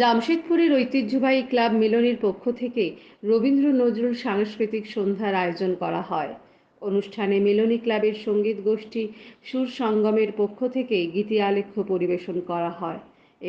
জামশেদপুরের ঐতিহ্যবাহী ক্লাব মিলনীর পক্ষ থেকে রবীন্দ্র নজরুল সাংস্কৃতিক সন্ধ্যার আয়োজন করা হয়। অনুষ্ঠানে মিলনী ক্লাবের সংগীত গোষ্ঠী সুর সঙ্গমের পক্ষ থেকে গীতি আলেখ্য পরিবেশন করা হয়।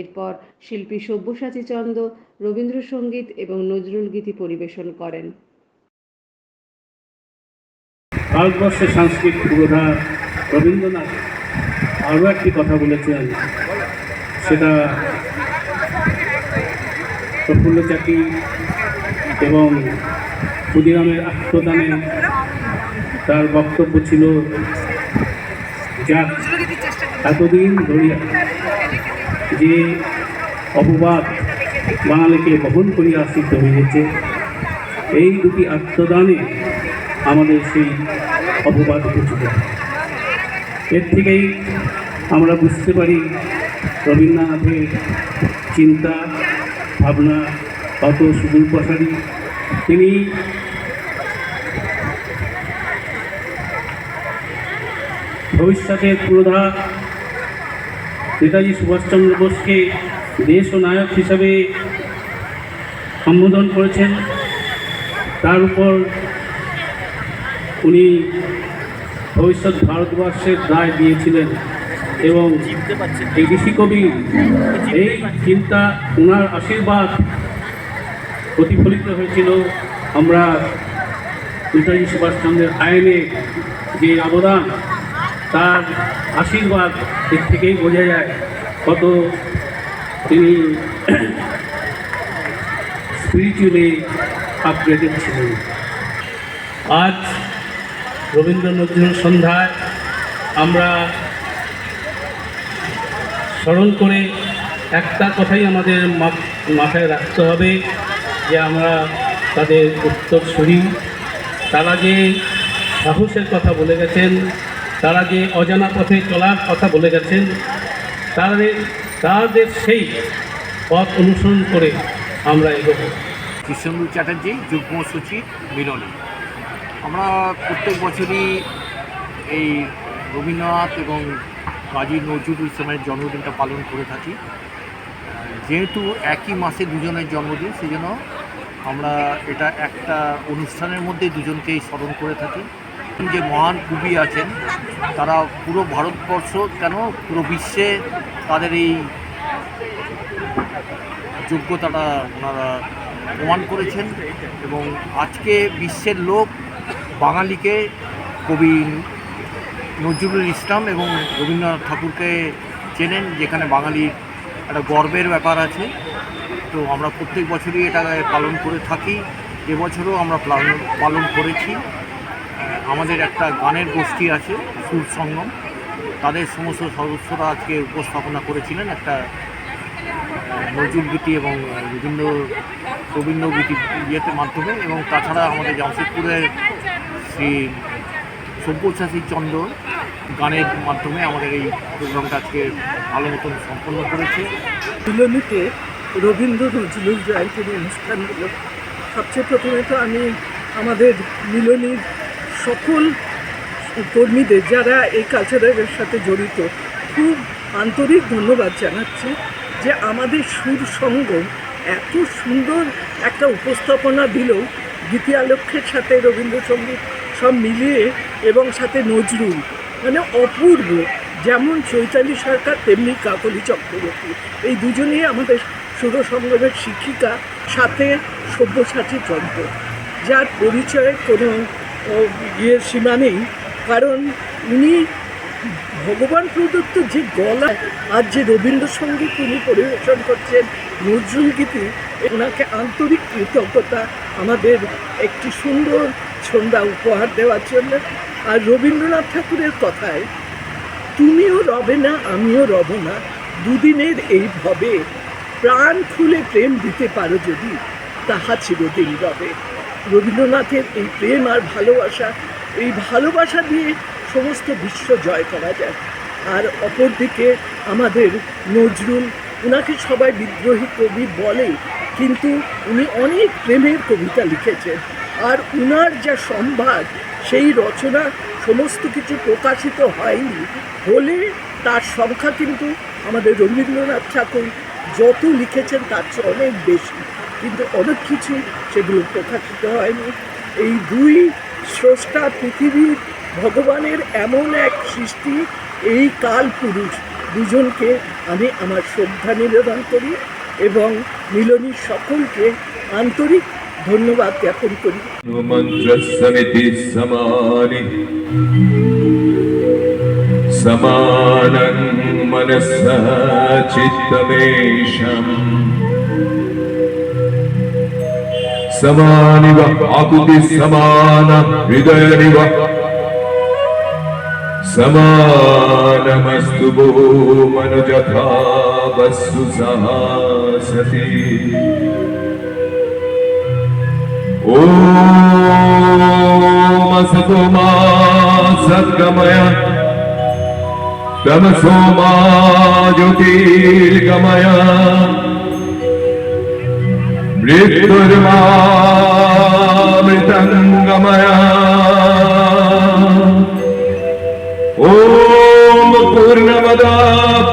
এরপর শিল্পী সব্যসাচী চন্দ, রবীন্দ্রসঙ্গীত এবং নজরুল গীতি পরিবেশন করেন। ভারতবর্ষের সাংস্কৃতিক পুরোধা রবীন্দ্রনাথ আরও একটি কথা বলেছেন। সেটা প্রফুল্ল চাকরি এবং ক্ষুদিরামের আত্মদানে তার বক্তব্য ছিল, যাক, এতদিন ধরিয়া যে অপবাদ বাঙালিকে বহন করিয়া আসিতে হইয়াছে এই দুটি আত্মদানে আমাদের সেই অপবাদ ঘুচিত এর থেকেই আমরা বুঝতে পারি রবীন্দ্রনাথের চিন্তা ভাবনা কত সুদূর প্রসারী তিনি ভবিষ্যতের পুরোধা নেতাজি সুভাষচন্দ্র বোসকে দেশ ও নায়ক হিসাবে সম্বোধন করেছেন। তার উপর উনি ভবিষ্যৎ ভারতবর্ষের দায় দিয়েছিলেন। এবং এই ঋষি কবি এই চিন্তা ওনার আশীর্বাদ প্রতিফলিত হয়েছিল। আমরা নেতাজি সুভাষচন্দ্রের আইনে যে অবদান তার আশীর্বাদ এর থেকেই বোঝা যায় কত তিনি স্পিরিচুয়ালি আপগ্রেডেড ছিলেন। আজ রবীন্দ্র নজরুল সন্ধ্যায় আমরা স্মরণ করে একটা কথাই আমাদের মাথায় রাখতে হবে যে আমরা তাদের উত্তর শুনি। তারা যে সাহসের কথা বলে গেছেন, তারা যে অজানা পথে চলার কথা বলে গেছেন, তাদের তাদের সেই পথ অনুসরণ করে আমরা এগোবো। কৃষ্ণেন্দু চ্যাটার্জি, যুগ্ম সচিব মিলনী। আমরা প্রত্যেক বছরই এই রবীন্দ্রনাথ এবং কাজী নজরুল ইসলামের জন্মদিনটা পালন করে থাকি। যেহেতু একই মাসে দুজনের জন্মদিন সেই জন্য আমরা এটা একটা অনুষ্ঠানের মধ্যে দুজনকেই স্মরণ করে থাকি। যে মহান কবি আছেন, তারা পুরো ভারতবর্ষ, কেন পুরো বিশ্বে তাদের এই যোগ্যতাটা ওনারা প্রমাণ করেছেন এবং আজকে বিশ্বের লোক বাঙালিকে কবি নজরুল ইসলাম এবং রবীন্দ্রনাথ ঠাকুরকে চেনেন, যেখানে বাঙালির একটা গর্বের ব্যাপার আছে। তো আমরা প্রত্যেক বছরই এটা পালন করে থাকি। এবছরও আমরা পালন করেছি। আমাদের একটা গানের গোষ্ঠী আছে, সুর সঙ্গম। তাদের সমস্ত সদস্যরা আজকে উপস্থাপনা করেছিলেন একটা নজরুল গীতি এবং রবীন্দ্র রবীন্দ্র গীতি ইয়েতে মাধ্যমে। এবং তাছাড়া আমাদের জামশেদপুরের শ্রী সব্যসাচী চন্দ্র গানের মাধ্যমে আমাদের এই প্রোগ্রামটা আজকে ভালো মতন সম্পন্ন করেছে। মিলনীতে রবীন্দ্র নজরুল জয়ন্তীর অনুষ্ঠানগুলো সবচেয়ে প্রথমে তো আমি আমাদের মিলনীর সকল কর্মীদের, যারা এই কালচারের সাথে জড়িত, খুব আন্তরিক ধন্যবাদ জানাচ্ছি যে আমাদের সুর সঙ্গম এত সুন্দর একটা উপস্থাপনা দিল গীতি আলক্ষের সাথে রবীন্দ্রসঙ্গীত সব মিলিয়ে এবং সাথে নজরুল মানে অপূর্ব, যেমন চৈতালি সরকার, তেমনি কাকলি চক্রবর্তী। এই দুজনেই আমাদের সুর সংগ্রামের শিক্ষিকা, সাথে সব্যসাচী চন্দ্র, যার পরিচয়ে কোনো ইয়ের সীমা নেই। কারণ উনি ভগবান প্রদত্ত যে গলা, আর যে রবীন্দ্রসঙ্গীত উনি পরিবেশন করছেন, নজরুল গীতি, ওনাকে আন্তরিক কৃতজ্ঞতা, আমাদের একটি সুন্দর ছন্দা উপহার দেওয়ার জন্য। আর রবীন্দ্রনাথ ঠাকুরের কথায়, তুমিও রবে না, আমিও রব না, দুদিনের এই ভবে। প্রাণ খুলে প্রেম দিতে পারো যদি, তাহা চিরদিন রবে। রবীন্দ্রনাথের এই প্রেম আর ভালোবাসা, এই ভালোবাসা দিয়ে সমস্ত বিশ্ব জয় করা যায়। আর অপরদিকে আমাদের নজরুল ওনাকে সবাই বিদ্রোহী কবি বলে, কিন্তু উনি অনেক প্রেমের কবিতা লিখেছেন। আর উনার যা সম্ভার সেই রচনা সমস্ত কিছু প্রকাশিত হয়নি। হলে তার সংখ্যা কিন্তু আমাদের রবীন্দ্রনাথ ঠাকুর যত লিখেছেন তার চেয়ে অনেক বেশি। কিন্তু অনেক কিছুই সেগুলো প্রকাশিত হয়নি। এই দুই স্রষ্টা পৃথিবীর ভগবানের এমন এক সৃষ্টি, এই কাল পুরুষ দুজনকে আমি আমার শ্রদ্ধা নিবেদন করি এবং মিলনী সকলকে আন্তরিক ধন্যবাদ জ্ঞাপন করি সমিতি সমানি সমানং মনস চিত্তমেশম సమానివ ఆకుతి సమాన హృదయనివ. సమానమస్తు మనుజథా వస్సు సహా సతీ. ॐ असतो मा सद्गमय तमसो मा ज्योतिर्गमय मृत्युर्मामृतङ्गमय ॐ पूर्णमदा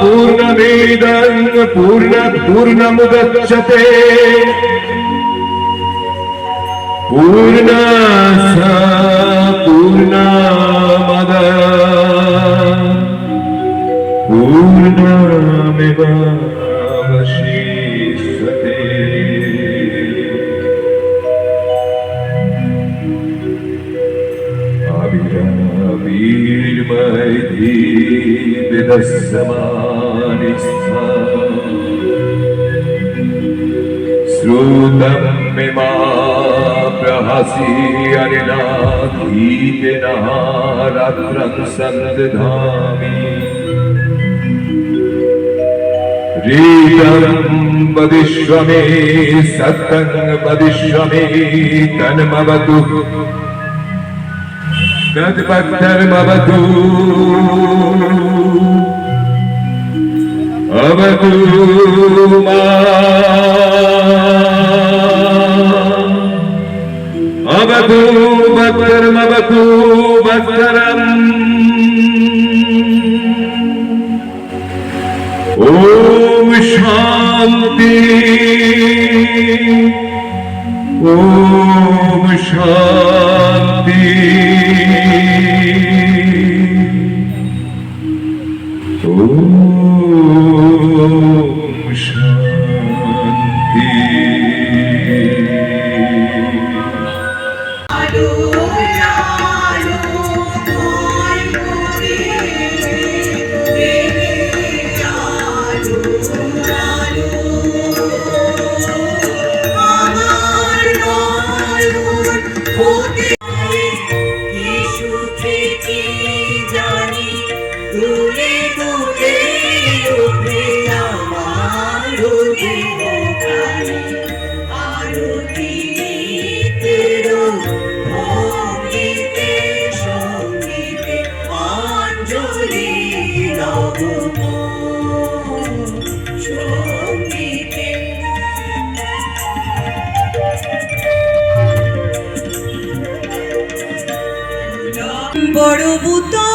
पूर्णमेदं पूर्ण पूर्णमुदच्छते पूर्णस पूर्णमद पूर्णमेव अवशिष्यते आविरावीर्मैधीविदस्समानि प्रहसि अनिलाधीतिनः रात्रं सन्दधामि रीतं वदिष्व मे सत्तं वदिष्व मे तन्मवतु तद्भक्तर्मवतु अवतु मा مبتوب اكثر مبتوب اكثر اوم شانتی اوم شانتی বড় বুতনা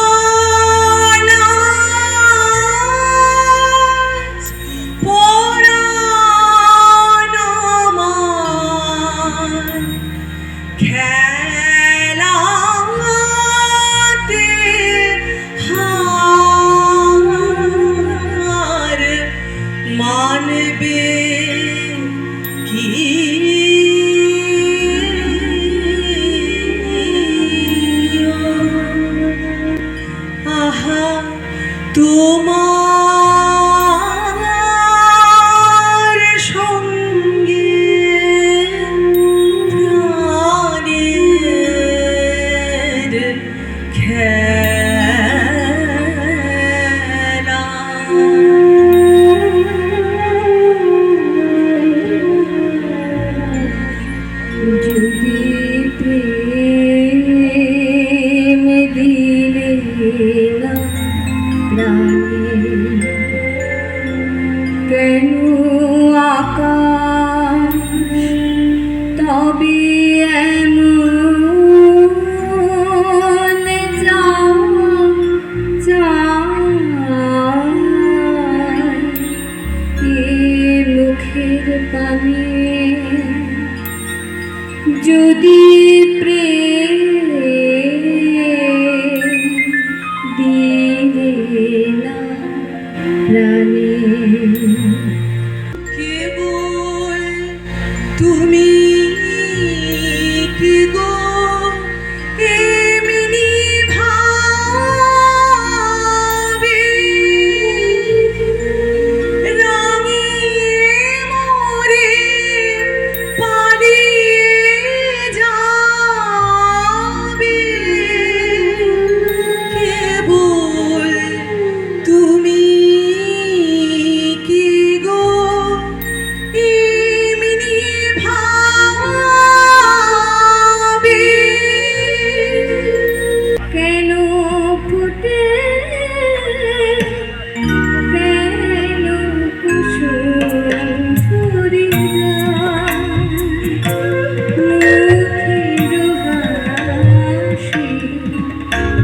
dormir.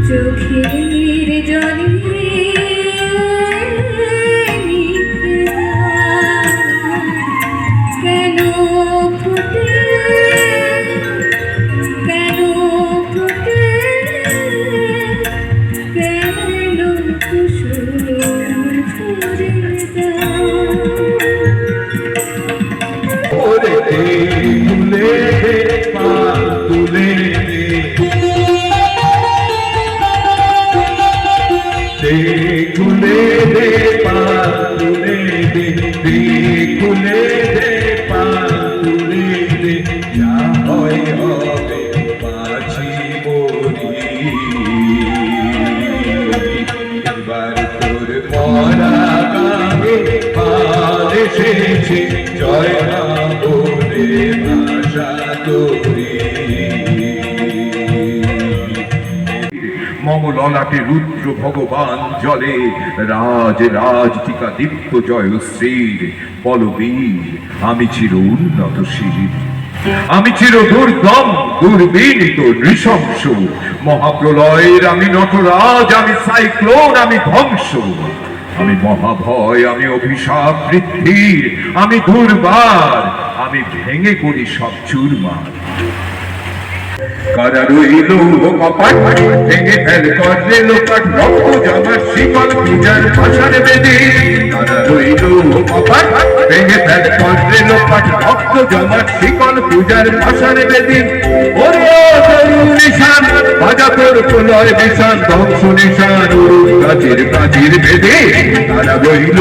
চোখের জলে কেন ফুটে কেন ফুটে কেন কুসুম ঝরে ওরে এসেছে জয় মা বলে রুদ্র ভগবান জলে, রাজ রাজ টিকা দীপ্ত জয় শ্রীর, বলবীর, আমি চির উন্নত শির। আমি চির দুর্বিনীত, নৃশংস। মহাপ্রলয়ের আমি নটরাজ, আমি সাইক্লোন, আমি ধ্বংস। আমি মহাভয় আমি অভিশাপ বৃদ্ধির আমি দুর্বার আমি ভেঙে করি সব চুরমার। কারা রইল কপাট, ভেঙে ফেল করলে লোপাট, রক্ত জামার শিকল পূজার ভাষার বেদে। কারা রইল কপাট, ভেঙে ফেল করলে লোপাট, রক্ত জামার শিকল পূজার ভাষার বেদে। তরু নিশান, বাজা তোর প্রলয় ধ্বংস নিশান কাজের কাজের বেদে। কারা রইল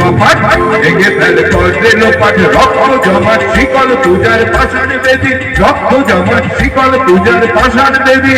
কপাট, ভেঙে ফেল করলে লোপাট, রক্ত জামার শিকল পূজার ভাষার বেদে। রক্ত জামার শিকল পূজার পাষাণ দেবী